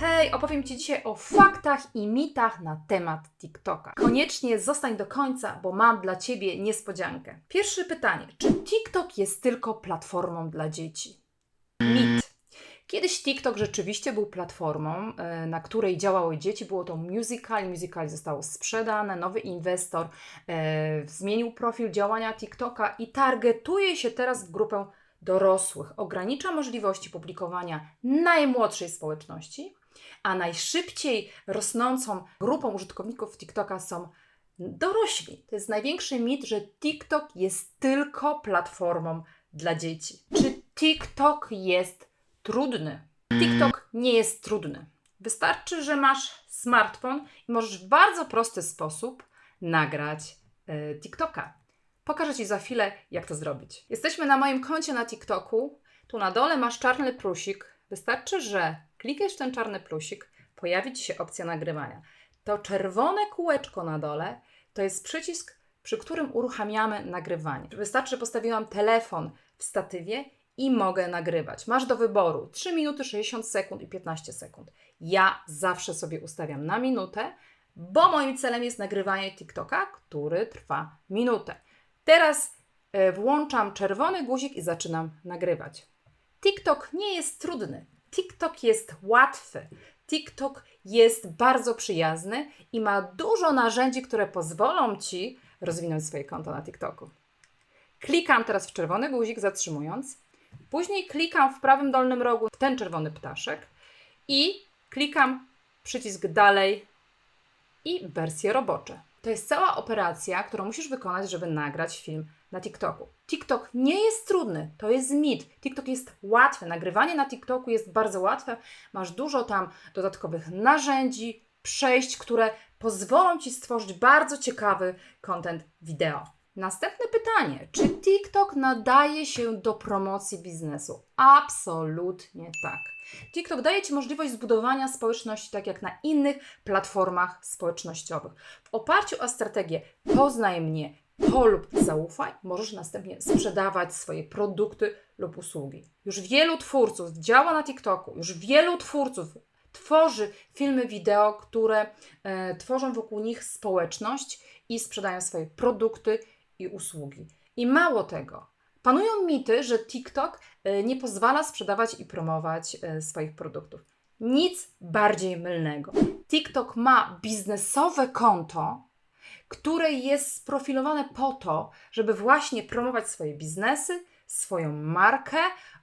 Hej, opowiem Ci dzisiaj o faktach i mitach na temat TikToka. Koniecznie zostań do końca, bo mam dla Ciebie niespodziankę. Pierwsze pytanie: czy TikTok jest tylko platformą dla dzieci? Mit. Kiedyś TikTok rzeczywiście był platformą, e, na której działały dzieci. Było to musical, musical zostało sprzedane, nowy inwestor e, zmienił profil działania TikToka i targetuje się teraz w grupę dorosłych. Ogranicza możliwości publikowania najmłodszej społeczności, a najszybciej rosnącą grupą użytkowników TikToka są dorośli. To jest największy mit, że TikTok jest tylko platformą dla dzieci. Czy TikTok jest trudny? TikTok nie jest trudny. Wystarczy, że masz smartfon i możesz w bardzo prosty sposób nagrać e, TikToka. Pokażę Ci za chwilę, jak to zrobić. Jesteśmy na moim koncie na TikToku. Tu na dole masz czarny plusik. Wystarczy, że klikniesz w ten czarny plusik, pojawi Ci się opcja nagrywania. To czerwone kółeczko na dole to jest przycisk, przy którym uruchamiamy nagrywanie. Wystarczy, że postawiłam telefon w statywie i mogę nagrywać. Masz do wyboru 3 minuty 60 sekund i 15 sekund. Ja zawsze sobie ustawiam na minutę, bo moim celem jest nagrywanie TikToka, który trwa minutę. Teraz e, włączam czerwony guzik i zaczynam nagrywać. TikTok nie jest trudny. TikTok jest łatwy. TikTok jest bardzo przyjazny i ma dużo narzędzi, które pozwolą Ci rozwinąć swoje konto na TikToku. Klikam teraz w czerwony guzik, zatrzymując. Później klikam w prawym dolnym rogu ten czerwony ptaszek i klikam przycisk dalej i wersje robocze. To jest cała operacja, którą musisz wykonać, żeby nagrać film na TikToku. TikTok nie jest trudny, to jest mit. TikTok jest łatwy. Nagrywanie na TikToku jest bardzo łatwe. Masz dużo tam dodatkowych narzędzi, przejść, które pozwolą Ci stworzyć bardzo ciekawy content wideo. Następne pytanie: czy TikTok nadaje się do promocji biznesu? Absolutnie tak. TikTok daje Ci możliwość zbudowania społeczności tak jak na innych platformach społecznościowych. W oparciu o strategię poznaj mnie, polub, zaufaj, możesz następnie sprzedawać swoje produkty lub usługi. Już wielu twórców działa na TikToku, już wielu twórców tworzy filmy wideo, które e, tworzą wokół nich społeczność i sprzedają swoje produkty i usługi. I mało tego, panują mity, że TikTok e, nie pozwala sprzedawać i promować e, swoich produktów. Nic bardziej mylnego. TikTok ma biznesowe konto, które jest sprofilowane po to, żeby właśnie promować swoje biznesy, swoją markę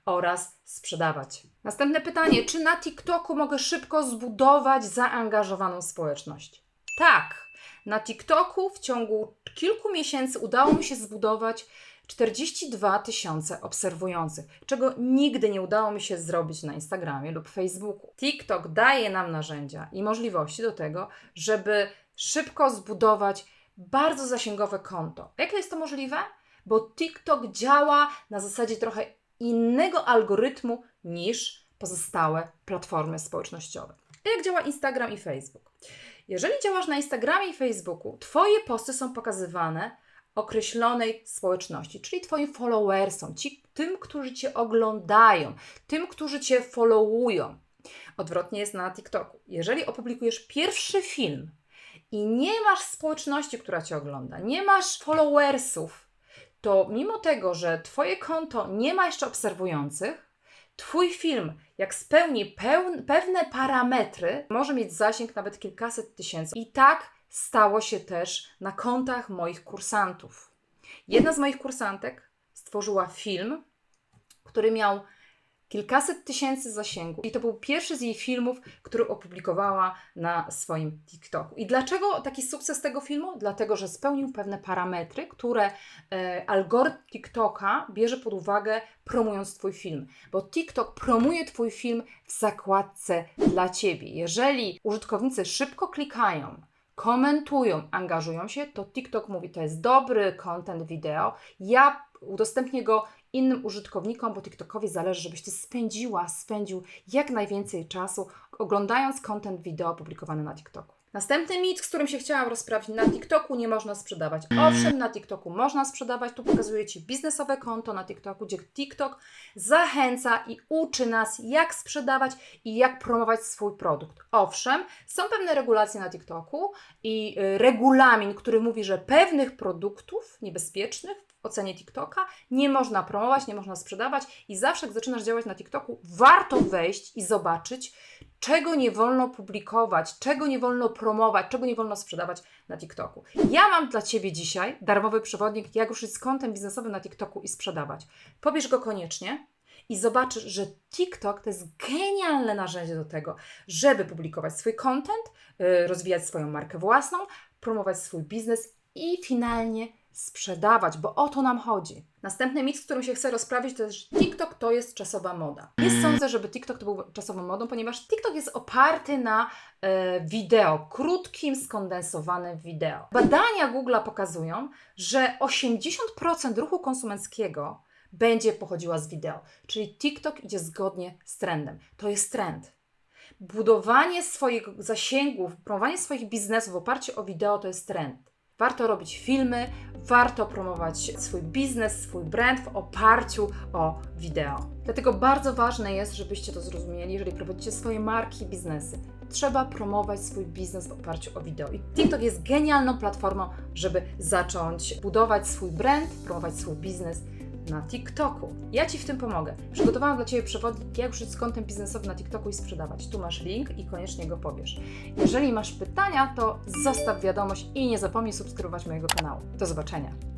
oraz sprzedawać. Następne pytanie: czy na TikToku mogę szybko zbudować zaangażowaną społeczność? Tak. Na TikToku w ciągu kilku miesięcy udało mi się zbudować 42 tysiące obserwujących, czego nigdy nie udało mi się zrobić na Instagramie lub Facebooku. TikTok daje nam narzędzia i możliwości do tego, żeby szybko zbudować bardzo zasięgowe konto. Jak jest to możliwe? Bo TikTok działa na zasadzie trochę innego algorytmu niż pozostałe platformy społecznościowe. Jak działa Instagram i Facebook? Jeżeli działasz na Instagramie i Facebooku, Twoje posty są pokazywane określonej społeczności, czyli Twoim followersom, ci, tym, którzy Cię oglądają, tym, którzy Cię followują. Odwrotnie jest na TikToku. Jeżeli opublikujesz pierwszy film i nie masz społeczności, która Cię ogląda, nie masz followersów, to mimo tego, że Twoje konto nie ma jeszcze obserwujących, Twój film, jak spełni pełn, pewne parametry, może mieć zasięg nawet kilkaset tysięcy. I tak stało się też na kontach moich kursantów. Jedna z moich kursantek stworzyła film, który miał kilkaset tysięcy zasięgu. I to był pierwszy z jej filmów, który opublikowała na swoim TikToku. I dlaczego taki sukces tego filmu? Dlatego, że spełnił pewne parametry, które e, algorytm TikToka bierze pod uwagę, promując Twój film. Bo TikTok promuje Twój film w zakładce dla Ciebie. Jeżeli użytkownicy szybko klikają, komentują, angażują się, to TikTok mówi, to jest dobry content wideo, ja udostępnię go innym użytkownikom, bo TikTokowi zależy, żebyś Ty spędziła, spędził jak najwięcej czasu oglądając content wideo publikowany na TikToku. Następny mit, z którym się chciałam rozprawić, na TikToku nie można sprzedawać. Owszem, na TikToku można sprzedawać. Tu pokazuję Ci biznesowe konto na TikToku, gdzie TikTok zachęca i uczy nas, jak sprzedawać i jak promować swój produkt. Owszem, są pewne regulacje na TikToku i y, regulamin, który mówi, że pewnych produktów niebezpiecznych ocenie TikToka nie można promować, nie można sprzedawać i zawsze jak zaczynasz działać na TikToku, warto wejść i zobaczyć, czego nie wolno publikować, czego nie wolno promować, czego nie wolno sprzedawać na TikToku. Ja mam dla Ciebie dzisiaj darmowy przewodnik, jak ruszyć z kontem biznesowym na TikToku i sprzedawać. Pobierz go koniecznie i zobaczysz, że TikTok to jest genialne narzędzie do tego, żeby publikować swój content, yy, rozwijać swoją markę własną, promować swój biznes i finalnie sprzedawać, bo o to nam chodzi. Następny mit, z którym się chcę rozprawić, to jest, że TikTok to jest czasowa moda. Nie sądzę, żeby TikTok to był czasową modą, ponieważ TikTok jest oparty na e, wideo, krótkim, skondensowanym wideo. Badania Google pokazują, że 80% ruchu konsumenckiego będzie pochodziła z wideo, czyli TikTok idzie zgodnie z trendem. To jest trend. Budowanie swoich zasięgów, promowanie swoich biznesów w oparciu o wideo to jest trend. Warto robić filmy, warto promować swój biznes, swój brand w oparciu o wideo. Dlatego bardzo ważne jest, żebyście to zrozumieli, jeżeli prowadzicie swoje marki, biznesy. Trzeba promować swój biznes w oparciu o wideo. I TikTok jest genialną platformą, żeby zacząć budować swój brand, promować swój biznes na TikToku. Ja Ci w tym pomogę. Przygotowałam dla Ciebie przewodnik, jak ruszyć z kontem biznesowym na TikToku i sprzedawać. Tu masz link i koniecznie go pobierz. Jeżeli masz pytania, to zostaw wiadomość i nie zapomnij subskrybować mojego kanału. Do zobaczenia.